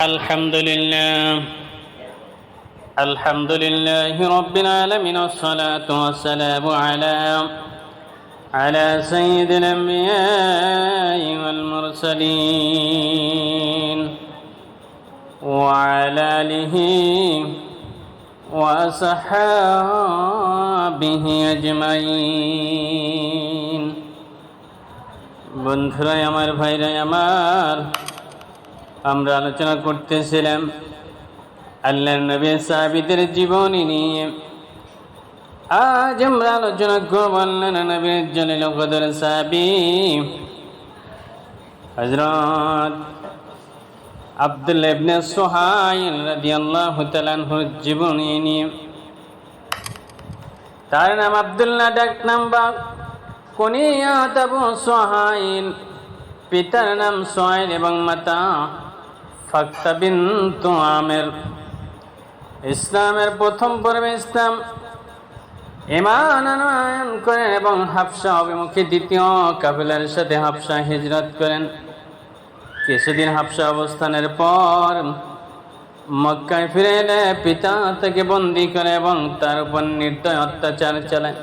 الحمد لله الحمد لله رب العالمين والصلاة والسلام على على سيد الأنبياء والمرسلين وعلى آله وأصحابه أجمعين বন্ধুরাই আমার ভাইরাই আমার আমরা আলোচনা করতেছিলাম আল্লাহ নবী সাহাবিদের জীবনী নিয়ে। আজ আমরা আলোচনা করব আল্লাহ নবীর জলিল কদর সাহাবি। হজরত আব্দুল ইবনে সুহাইল রাদিয়াল্লাহু জীবনী নিয়ে। তার নাম আব্দুল্লাহ, ডাক নাম বা কুনিয়াত আবু সুহাইল। পিতার নাম সোহাইল এবং মাতা ফাক্তা বিন্তু আমের ইসলামের প্রথম পর্বে ইসলাম ইমান করেন এবং হাফসা অভিমুখী দ্বিতীয় কাবিলার সাথে হাফসা হিজরত করেন। কিছুদিন হাফসা অবস্থানের পর মক্কায় ফিরে এলে পিতা তাকে বন্দি করে এবং তার উপর নির্দয় অত্যাচার চালায়।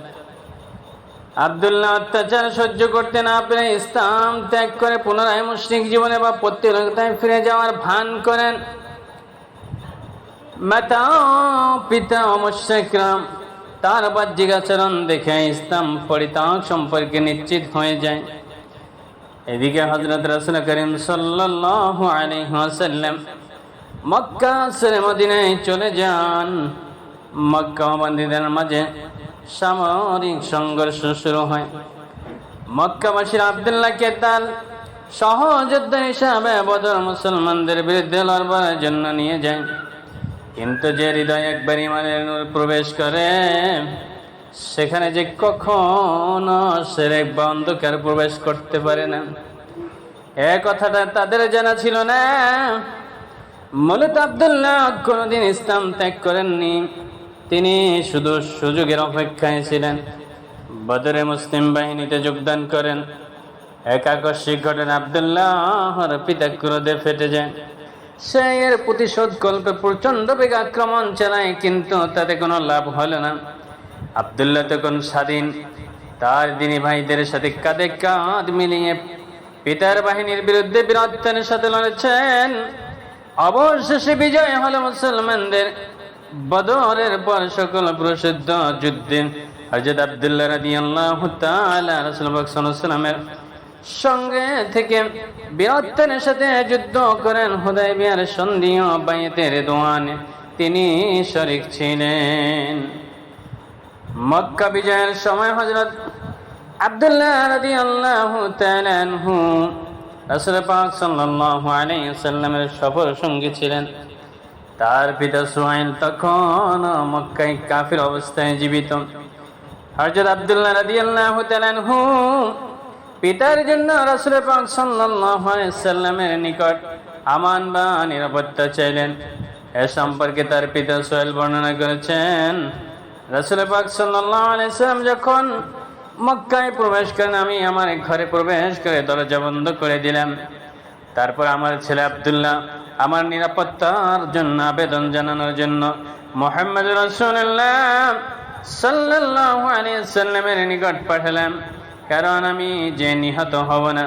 আবদুল্লাহ অত্যাচার সহ্য করতে না পেরে ইসলাম ত্যাগ করে পুনরায় মুসলিম জীবনে বা প্রতিরোধতায় ফিরে যাওয়ার ভান করেন। মাতা পিতা মুশ্রিকরাম তার বাহ্যিক আচরণ দেখে ইসলাম পরিত্যাগ সম্পর্কে নিশ্চিত হয়ে যায়। এদিকে হজরত রসুল করিম সাল্লাল্লাহু আলাইহি মক্কা ছেড়ে মদিনায় চলে যান। মক্কা বান্দীদের মাঝে সামরিক সংঘর্ষ শুরু হয়। মক্কাবাসীর আবদুল্লাহকে কেতাল সহযোদ্ধা হিসাবে বদর মুসলমানদের বিরুদ্ধে লড়বার জন্য নিয়ে যায়। কিন্তু যে হৃদয় একবার ইমানের নূর প্রবেশ করে, সেখানে যে কখনো সেরেক বা অন্ধকার প্রবেশ করতে পারে না। এ কথাটা তাদের জানা ছিল না। মূলত আবদুল্লাহ কোনোদিন ইসলাম ত্যাগ করেননি। তিনি শুধু সুযোগের অপেক্ষায় ছিলেন। বদরে মুসলিম বাহিনীতে যোগদান করেন। এক ঘটনা আবদুল্লাহর পিতা ক্রোধে ফেটে যায়। সে এর প্রতিশোধ কল্পে প্রচণ্ড বেগ আক্রমণ চালায়, কিন্তু তাতে কোনো লাভ হলো না। আবদুল্লাহ তখন স্বাধীন। তার দিনী ভাইদের সাথে কাঁধে কাঁধ মিলিয়ে পিতার বাহিনীর বিরুদ্ধে বীরত্বের সাথে লড়েছেন। অবশেষে বিজয় হলো মুসলমানদের। বদরের পর সকল প্রসিদ্ধ যুদ্ধে হজরত আবদুল্লাহ রাদিয়াল্লাহু তাআলা রাসূল সাল্লাল্লাহু সঙ্গে থেকে বীরত্বের সাথে যুদ্ধ করেন হুদায়বিয়ার সন্ধি ও বাইতের দোয়ানে। তিনি শরিক ছিলেন। মক্কা বিজয়ের সময় হযরত আব্দুল্লাহ রাদিয়াল্লাহু তাআলা আনহু রাসূল পাক সাল্লাল্লাহু আলাইহি ওয়াসাল্লামের সফর সঙ্গী ছিলেন। তার পিতা সুহাইল তখন মক্কায় কাফির অবস্থায় জীবিত। হযরত আব্দুল্লাহ রাদিয়াল্লাহু তাআলা আনহু পিতার জন্য রাসূল পাক সাল্লাল্লাহু আলাইহি সাল্লামের নিকট আমান বা নিরাপত্তা চাইলেন। এ সম্পর্কে তার পিতা সোহেল বর্ণনা করেছেন। রাসূল পাক সাল্লাল্লাহু আলাইহি সাল্লাম যখন মক্কায় প্রবেশ করেন, আমি আমার ঘরে প্রবেশ করে দরজা বন্ধ করে দিলাম। তারপর আমার ছেলে আব্দুল্লাহ আমার নিরাপত্তার জন্য আবেদন জানানোর জন্য মোহাম্মদ রসুল্লাহ সাল্লামের নিকট পাঠালাম। কারণ আমি যে নিহত হব না,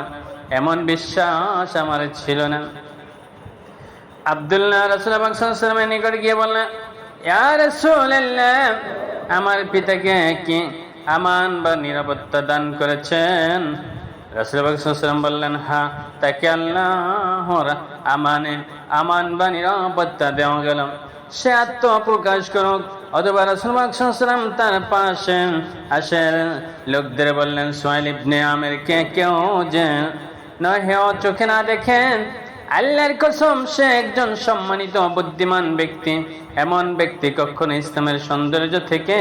এমন বিশ্বাস আমার ছিল না। আব্দুল্লাহ রসুলের নিকট গিয়ে বললেন আমার পিতাকে কি আমান বা নিরাপত্তা দান করেছেন? বললেন তাকে আমানে দেওয়া সে করুক। অথবা তার পাশে লোকদের বললেন, সোহেল ইবনে আমের, কে কেউ যে নয় হেও চোখে না দেখেন আল্লাহর কসম, সে একজন সম্মানিত, বুদ্ধিমান ব্যক্তি। এমন ব্যক্তি কখনো ইসলামের সৌন্দর্য থেকে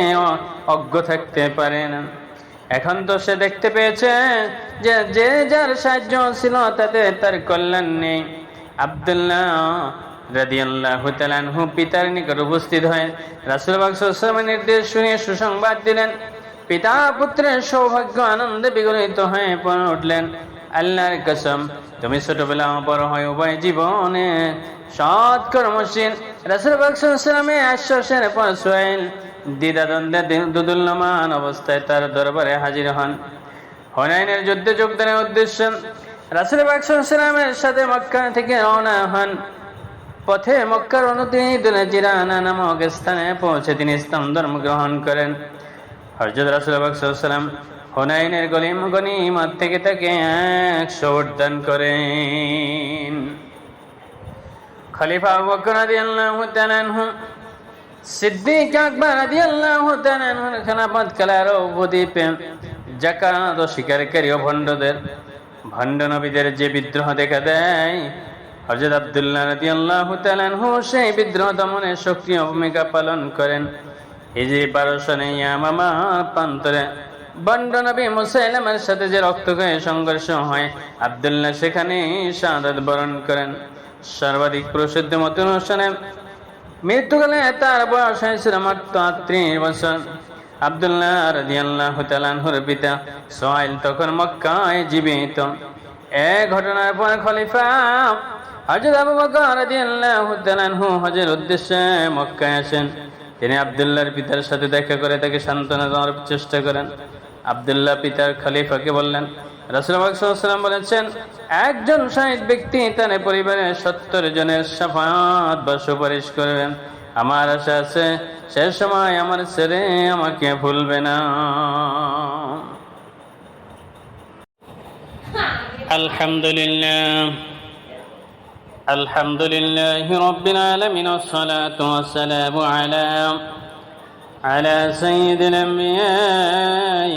অজ্ঞ থাকতে পারে না। এখন তো সে দেখতে পেয়েছে যে যে যার সাহায্য ছিল তাতে তার কল্যাণ নেই। আবদুল্লাহ পিতার নিকট উপস্থিত নির্দেশ শুনে সুসংবাদ দিলেন। পিতা পুত্রের সৌভাগ্য আনন্দে বিগলিত হয়ে উঠলেন। আল্লাহর কসম, তুমি বড় উভয় আশ্বাসের পর দ্বিধাদ্বন্দ্বে দুদুল্যমান অবস্থায় তার দরবারে হাজির হন। হনাইনের যুদ্ধে যোগদানের উদ্দেশ্যে রাসুল বাকসামের সাথে মক্কা থেকে রওনা হন। পথে মক্কার অনুদিত জিরানা নামক স্থানে পৌঁছে তিনি ইসলাম ধর্ম গ্রহণ করেন। হজরত রাসুলাম হোনাইনের গলিম গনিমত থেকে তাকে একশো দান করেন। খলিফা আবু বকর রাদিয়াল্লাহু তাআলা আনহু সিদ্দিক আকবর রাদিয়াল্লাহু তাআলা আনহুর খেলাফত কালের উপদ্বীপে জাকাত স্বীকারী ও ভণ্ডদের যে বিদ্রোহ দেখা দেয় সেই বিদ্রোহ দমনে সক্রিয় ভূমিকা পালন করেন। বারোশো ইয়ামামা প্রান্তরে বন্ড নবী মুসাইলামের সাথে যে রক্তক্ষয়ী সংঘর্ষ হয়, আবদুল্লাহ সেখানে বরণ করেন। সর্বাধিক প্রসিদ্ধ মত অনুষ্ঠানে মৃত্যুকালে তার বয়স হয়েছিল মাত্র আত্রিশ বছর। আবদুল্লাহ রাদিয়াল্লাহু তাআলার পিতা সোহাইল তখন মক্কায় জীবিত। এ ঘটনার পর খলিফা হযরত আবু বকর রাদিয়াল্লাহু তাআলা হজের উদ্দেশ্যে মক্কায় আসেন। তিনি আবদুল্লাহর পিতার সাথে দেখা করে তাকে সান্ত্বনা দেওয়ার চেষ্টা করেন। আবদুল্লাহ পিতার খলিফাকে বললেন রসুলাম বলেছেন, একজন শাহিদ ব্যক্তি তার পরিবারের সত্তর জনের সাফাত বা সুপারিশ করবেন। আমার আশা আছে, সে সময় আমার ছেলে আমাকে ভুলবে না। আলহামদুলিল্লাহ। আলহামদুলিল্লাহ রবিন আলমিন সালাম আলাম على سيد الأنبياء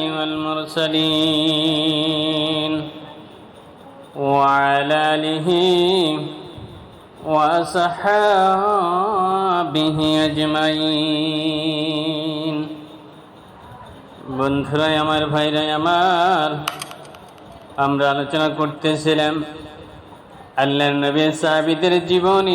والمرسلين وعلى آله وأصحابه أجمعين বন্ধুরাই আমার ভাইরাই আমার আমরা আলোচনা করতেছিলাম আল্লাহ নবী সাহাবিদের জীবনী